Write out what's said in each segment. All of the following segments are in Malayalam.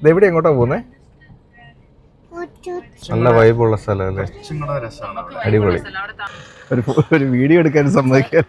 ഇതെവിടെ എങ്ങോട്ടാ പോകുന്നേ? നല്ല വൈബുള്ള സ്ഥലമല്ലേ? അടിപൊളി. ഒരു ഒരു വീഡിയോ എടുക്കാൻ സമ്മതിക്കാൻ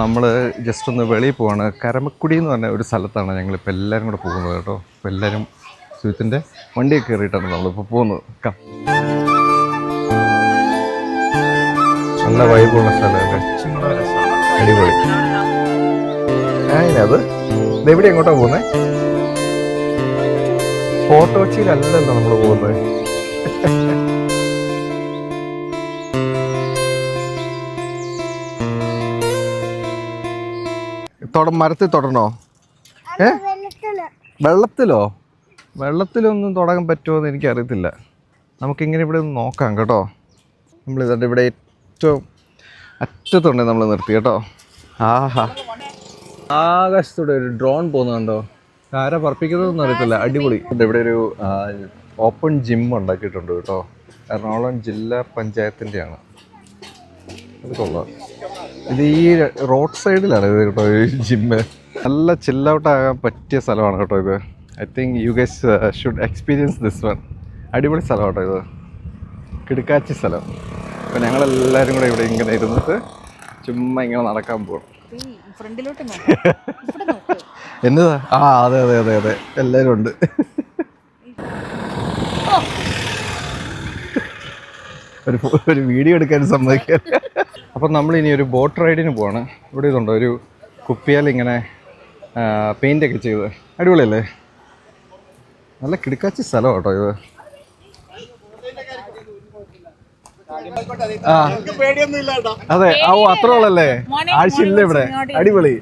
നമ്മൾ ജസ്റ്റ് ഒന്ന് വെളിയിൽ പോവാണ്. കരമക്കുടി എന്ന് പറഞ്ഞ ഒരു സ്ഥലത്താണ് ഞങ്ങളിപ്പോൾ എല്ലാവരും കൂടെ പോകുന്നത് കേട്ടോ. അപ്പോൾ എല്ലാവരും സുഹൃത്തിന്റെ വണ്ടിയൊക്കെ കയറിയിട്ടാണ് നമ്മളിപ്പോൾ പോകുന്നത്. കം. നല്ല വൈബുള്ള സ്ഥലമല്ലേ? അടിപൊളി. അത്? ഇതെവിടെ എങ്ങോട്ടാ പോകുന്നത് ഫോട്ടോ കൊച്ചിയിലല്ലല്ലോ നമ്മൾ പോകുന്നത്. തൊട മരത്തിൽ തൊടണോ? ഏ? വെള്ളത്തിലോ. വെള്ളത്തിലൊന്നും തുടങ്ങാൻ പറ്റുമോ എന്ന് എനിക്കറിയത്തില്ല. നമുക്കിങ്ങനെ ഇവിടെ ഒന്ന് നോക്കാം കേട്ടോ. നമ്മൾ ഇതുണ്ട് ഇവിടെ ഏറ്റവും അറ്റത്തുണ്ട് നമ്മൾ നിർത്തി കേട്ടോ. ആഹാ. ആകാശത്തൂടെ ഒരു ഡ്രോൺ പോകുന്നുണ്ടോ ആരാ പറപ്പിക്കുന്നതെന്ന് അറിയത്തില്ല. അടിപൊളി. ഇവിടെ ഒരു ഓപ്പൺ ജിം ഉണ്ടാക്കിയിട്ടുണ്ട് കേട്ടോ. എറണാകുളം ജില്ലാ പഞ്ചായത്തിന്റെയാണ് അത് കൊള്ളാം. ഇത് ഈ റോഡ് സൈഡിലാണ് ഇത് കേട്ടോ ഈ ജിമ്മ്. നല്ല ചില്ലൗട്ട് ആകാൻ പറ്റിയ സ്ഥലമാണ് കേട്ടോ ഇത്. I think you guys should experience this one അടിപൊളി സ്ഥലം കേട്ടോ ഇത്. കിടക്കാച്ചി സ്ഥലം. അപ്പോൾ ഞങ്ങളെല്ലാവരും കൂടെ ഇവിടെ ഇങ്ങനെ ഇരുന്നിട്ട് ചുമ്മാ ഇങ്ങനെ നടക്കാൻ പോകും എന്താ എന്നതാ ആ അതെ അതെ അതെ അതെ. എല്ലാവരും ഉണ്ട്. ഒരു ഒരു വീഡിയോ എടുക്കാൻ സമ്മതിക്കാൻ. അപ്പം നമ്മൾ ഇനി ഒരു ബോട്ട് റൈഡിന് പോവാണ്. ഇവിടെ ഇതുണ്ടോ? ഒരു കുപ്പിയാൽ ഇങ്ങനെ പെയിന്റ് ഒക്കെ ചെയ്ത്. അടിപൊളിയല്ലേ? നല്ല കിടക്കാച്ചി സ്ഥലം കേട്ടോ ഇത്. ആ. അതെ. ഓ അത്ര ഉള്ളല്ലേ? ആഴ്ചയില്ല ഇവിടെ. അടിപൊളി.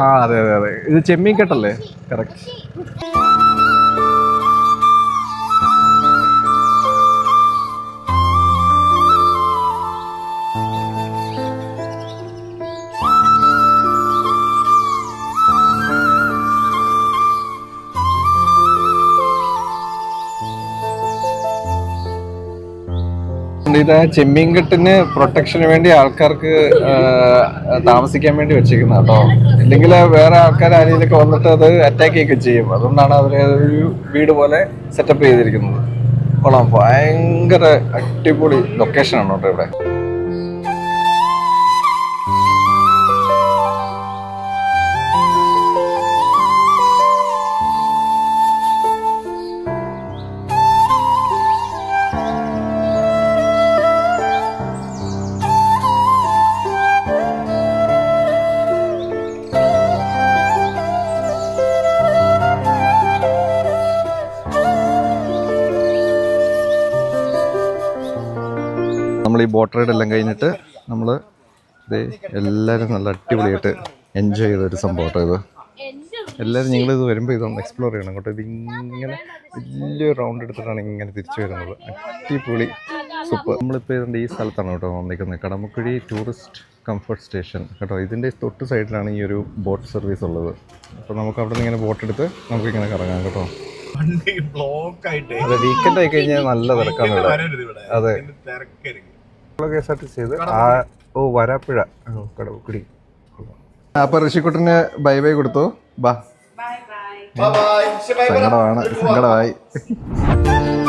ആ അതെ അതെ അതെ. ഇത് ചെമ്മീൻ കെട്ടല്ലേ കറക്റ്റ് ഇത് ചെമ്മീൻകെട്ടിന് പ്രൊട്ടക്ഷന് വേണ്ടി ആൾക്കാർക്ക് താമസിക്കാൻ വേണ്ടി വെച്ചേക്കുന്ന കേട്ടോ. ഇല്ലെങ്കിൽ വേറെ ആൾക്കാർ ആരെങ്കിലൊക്കെ വന്നിട്ട് അത് അറ്റാക്ക് ഒക്കെ ചെയ്യും. അതുകൊണ്ടാണ് അവർ ഒരു വീട് പോലെ സെറ്റപ്പ് ചെയ്തിരിക്കുന്നത്. കൊള്ളാം. ഭയങ്കര അടിപൊളി ലൊക്കേഷനാണ് കേട്ടോ ഇവിടെ. നമ്മൾ ഈ ബോട്ട് റൈഡ് എല്ലാം കഴിഞ്ഞിട്ട് നമ്മൾ ഇത് എല്ലാവരും നല്ല അടിപൊളിയായിട്ട് എൻജോയ് ചെയ്ത ഒരു സംഭവമാണ് ഇത്. എല്ലാവരും നിങ്ങൾ ഇത് വരുമ്പോൾ ഇതൊന്ന് എക്സ്പ്ലോർ ചെയ്യണം കേട്ടോ. ഇതിങ്ങനെ വലിയൊരു റൗണ്ട് എടുത്തിട്ടാണ് ഇങ്ങനെ തിരിച്ചു വരുന്നത്. അടിപൊളി സൂപ്പർ നമ്മളിപ്പോൾ ഇതിന്റെ ഈ സ്ഥലത്താണ് കേട്ടോ വന്നിരിക്കുന്നത്. കടമുക്കുഴി ടൂറിസ്റ്റ് കംഫർട്ട് സ്റ്റേഷൻ കേട്ടോ. ഇതിന്റെ തൊട്ട് സൈഡിലാണ് ഈ ഒരു ബോട്ട് സർവീസ് ഉള്ളത്. അപ്പോൾ നമുക്ക് അവിടെ നിന്ന് ഇങ്ങനെ ബോട്ട് എടുത്ത് നമുക്കിങ്ങനെ കറങ്ങാം കേട്ടോ. വീക്കെൻഡ് ആയി കഴിഞ്ഞാൽ നല്ല തിരക്കാണ് അതെ. K S R T C ആ ഓ വരാപ്പുഴ. ആ, കടവുക്കുടി അപ്പൊ ഋഷിക്കുട്ടന് ബൈ ബൈ കൊടുത്തു. ബാ. ബൈ ബൈ സങ്കടമാണ്. സങ്കടമായി.